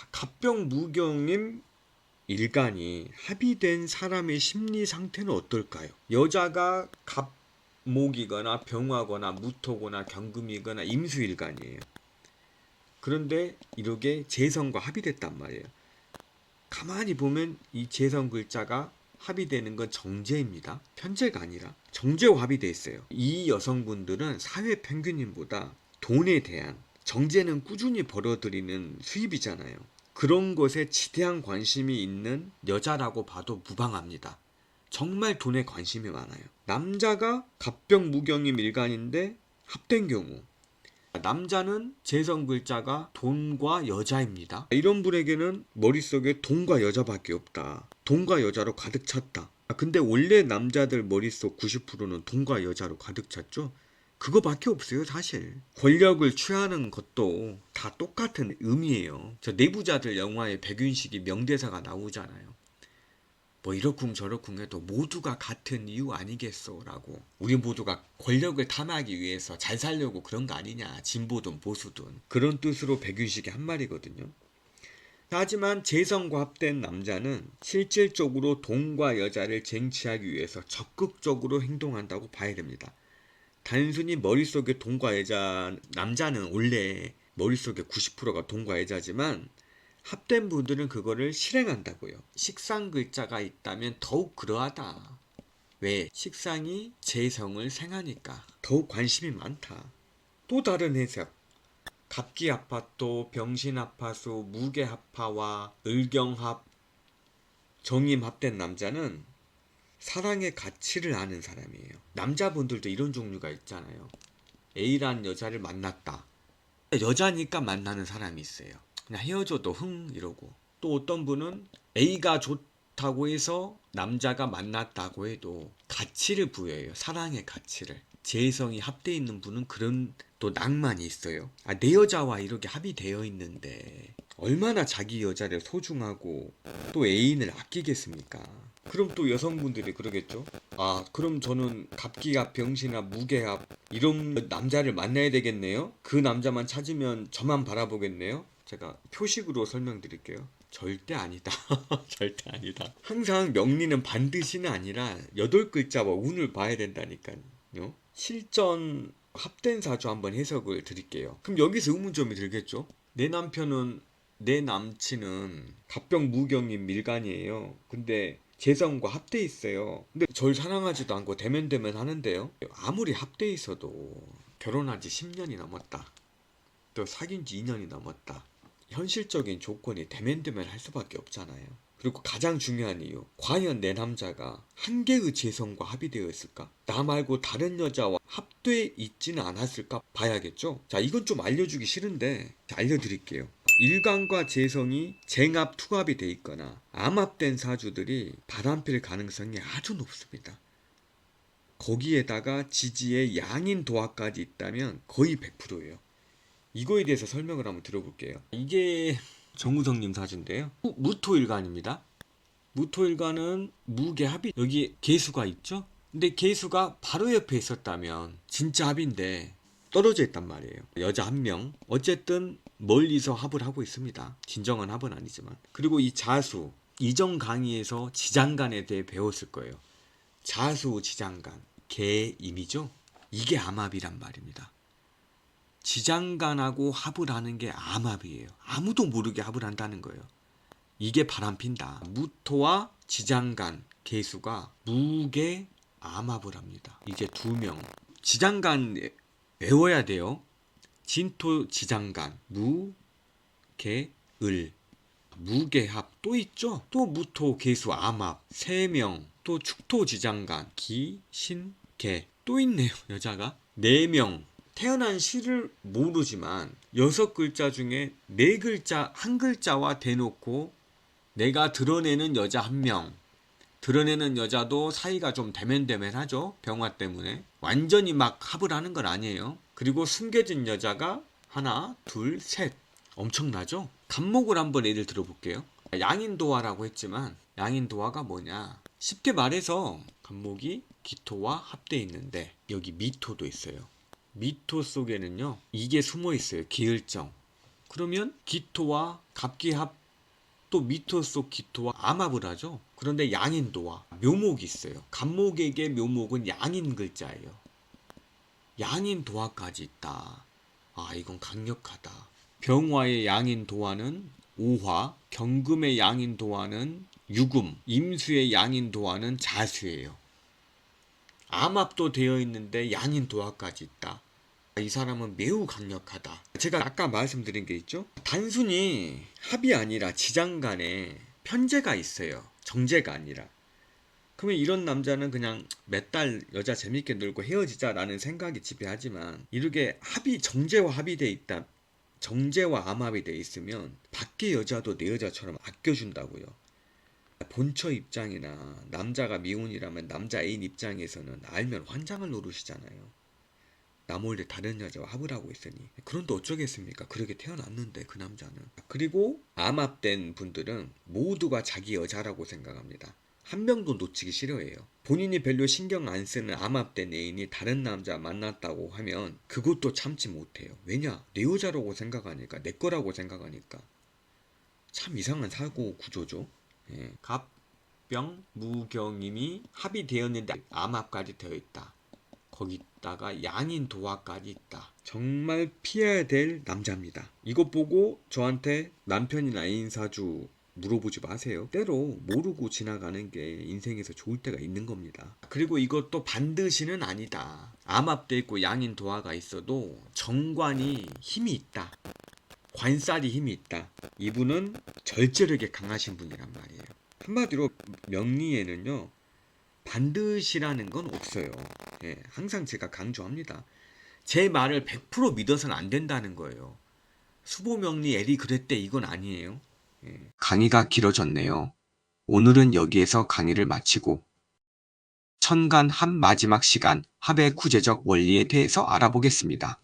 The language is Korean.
자, 갑병무경임 일간이 합의된 사람의 심리 상태는 어떨까요? 여자가 갑목이거나 병화거나 무토거나 경금이거나 임수일간이에요. 그런데 이렇게 재성과 합의됐단 말이에요. 가만히 보면 이 재성 글자가 합의되는 건 정제입니다. 편제가 아니라 정제와 합의돼 있어요. 이 여성분들은 사회 평균인보다 돈에 대한 정제는 꾸준히 벌어들이는 수입이잖아요. 그런 것에 지대한 관심이 있는 여자라고 봐도 무방합니다. 정말 돈에 관심이 많아요. 남자가 갑병 무경임 일간인데 합된 경우 남자는 재성 글자가 돈과 여자입니다. 이런 분에게는 머릿속에 돈과 여자밖에 없다. 돈과 여자로 가득 찼다. 아, 근데 원래 남자들 머릿속 90%는 돈과 여자로 가득 찼죠? 그거밖에 없어요, 사실. 권력을 취하는 것도 다 똑같은 의미예요. 저 내부자들 영화에 백윤식이 명대사가 나오잖아요. 뭐 이렇쿵 저렇쿵 해도 모두가 같은 이유 아니겠소라고 우리 모두가 권력을 탐하기 위해서 잘 살려고 그런 거 아니냐 진보든 보수든 그런 뜻으로 백윤식이 한 말이거든요 하지만 재성과 합된 남자는 실질적으로 돈과 여자를 쟁취하기 위해서 적극적으로 행동한다고 봐야 됩니다 단순히 머릿속에 돈과 여자 남자는 원래 머릿속에 90%가 돈과 여자지만 합된 분들은 그거를 실행한다고요. 식상 글자가 있다면 더욱 그러하다. 왜? 식상이 재성을 생하니까 더욱 관심이 많다. 또 다른 해석. 갑기 아파토, 병신 아파수, 무게 합파와 을경합, 정임 합된 남자는 사랑의 가치를 아는 사람이에요. 남자분들도 이런 종류가 있잖아요. A란 여자를 만났다. 여자니까 만나는 사람이 있어요. 그냥 헤어져도 흥 이러고 또 어떤 분은 A가 좋다고 해서 남자가 만났다고 해도 가치를 부여해요 사랑의 가치를 재성이 합돼 있는 분은 그런 또 낭만이 있어요 아, 내 여자와 이렇게 합의되어 있는데 얼마나 자기 여자를 소중하고 또 애인을 아끼겠습니까 그럼 또 여성분들이 그러겠죠 아 그럼 저는 갑기합 병신합 무게합 이런 남자를 만나야 되겠네요 그 남자만 찾으면 저만 바라보겠네요 제가 표식으로 설명드릴게요. 절대 아니다. 절대 아니다. 항상 명리는 반드시는 아니라 여덟 글자와 운을 봐야 된다니까요. 실전 합된 사주 한번 해석을 드릴게요. 그럼 여기서 의문점이 들겠죠? 내 남편은 내 남친은 갑병 무경인 밀간이에요. 근데 재성과 합돼 있어요. 근데 절 사랑하지도 않고 대면대면 하는데요. 아무리 합돼 있어도 결혼한 지 10년이 넘었다. 또 사귄 지 2년이 넘었다. 현실적인 조건이 대면대면 할 수밖에 없잖아요. 그리고 가장 중요한 이유, 과연 내 남자가 한 개의 재성과 합의되어 있을까? 나 말고 다른 여자와 합돼 있지는 않았을까? 봐야겠죠? 자, 이건 좀 알려주기 싫은데 알려드릴게요. 일간과 재성이 쟁합, 투합이 돼 있거나 암합된 사주들이 바람필 가능성이 아주 높습니다. 거기에다가 지지에 양인 도화까지 있다면 거의 100%예요. 이거에 대해서 설명을 한번 들어볼게요. 이게 정우성님 사주인데요. 무- 무토일간입니다. 무토일간은 무게합이 여기 개수가 있죠? 근데 개수가 바로 옆에 있었다면 진짜 합인데 떨어져 있단 말이에요. 여자 한 명. 어쨌든 멀리서 합을 하고 있습니다. 진정한 합은 아니지만. 그리고 이 자수 이전 강의에서 지장간에 대해 배웠을 거예요. 자수 지장간 개임이죠. 이게 암합이란 말입니다. 지장간하고 합을 하는 게 암합이에요. 아무도 모르게 합을 한다는 거예요. 이게 바람핀다. 무토와 지장간 개수가 무게 암합을 합니다. 이제 두 명. 지장간 외워야 돼요. 진토 지장간 무개 을 무게합 또 있죠. 또 무토 개수 암합 세 명. 또 축토 지장간 기신개 또 있네요. 여자가 네 명. 태어난 시를 모르지만 여섯 글자 중에 네 글자 한 글자와 대놓고 내가 드러내는 여자 한 명. 드러내는 여자도 사이가 좀 대면대면하죠. 병화 때문에. 완전히 막 합을 하는 건 아니에요. 그리고 숨겨진 여자가 하나, 둘, 셋. 엄청나죠? 간목을 한번 예를 들어볼게요. 양인도화라고 했지만 양인도화가 뭐냐? 쉽게 말해서 간목이 기토와 합돼 있는데 여기 미토도 있어요. 미토 속에는요 이게 숨어 있어요. 기을정. 그러면 기토와 갑기합 또 미토 속 기토와 암합을 하죠. 그런데 양인도와 묘목이 있어요. 갑목에게 묘목은 양인 글자예요. 양인 도화까지 있다. 아, 이건 강력하다. 병화의 양인 도화는 오화, 경금의 양인 도화는 유금, 임수의 양인 도화는 자수예요. 암합도 되어 있는데 양인 도화까지 있다. 이 사람은 매우 강력하다. 제가 아까 말씀드린 게 있죠? 단순히 합이 아니라 지장 간에 편제가 있어요. 정제가 아니라. 그러면 이런 남자는 그냥 몇 달 여자 재밌게 놀고 헤어지자라는 생각이 지배하지만 이렇게 합이 정제와 합이 돼 있다. 정제와 암합이 돼 있으면 밖의 여자도 내 여자처럼 아껴준다고요. 본처 입장이나 남자가 미혼이라면 남자 애인 입장에서는 알면 환장을 노르시잖아요. 나 몰래 다른 여자와 합을 하고 있으니 그런데 어쩌겠습니까? 그렇게 태어났는데 그 남자는 그리고 암합된 분들은 모두가 자기 여자라고 생각합니다. 한 명도 놓치기 싫어해요. 본인이 별로 신경 안 쓰는 암합된 애인이 다른 남자 만났다고 하면 그것도 참지 못해요. 왜냐? 내 여자라고 생각하니까 내 거라고 생각하니까 참 이상한 사고 구조죠. 예. 갑병 무경임이 합이 되었는데 암합까지 되어 있다. 거기다가 양인 도화까지 있다. 정말 피해야 될 남자입니다. 이것 보고 저한테 남편이나 애인 사주 물어보지 마세요. 때로 모르고 지나가는 게 인생에서 좋을 때가 있는 겁니다. 그리고 이것도 반드시는 아니다. 암합돼 있고 양인 도화가 있어도 정관이 힘이 있다. 관살이 힘이 있다. 이분은 절제력이 강하신 분이란 말이에요. 한마디로 명리에는요. 반드시라는 건 없어요. 예, 항상 제가 강조합니다. 제 말을 100% 믿어서는 안 된다는 거예요. 수보명리 엘이 그랬대 이건 아니에요. 예. 강의가 길어졌네요. 오늘은 여기에서 강의를 마치고 천간 합 마지막 시간 합의 구제적 원리에 대해서 알아보겠습니다.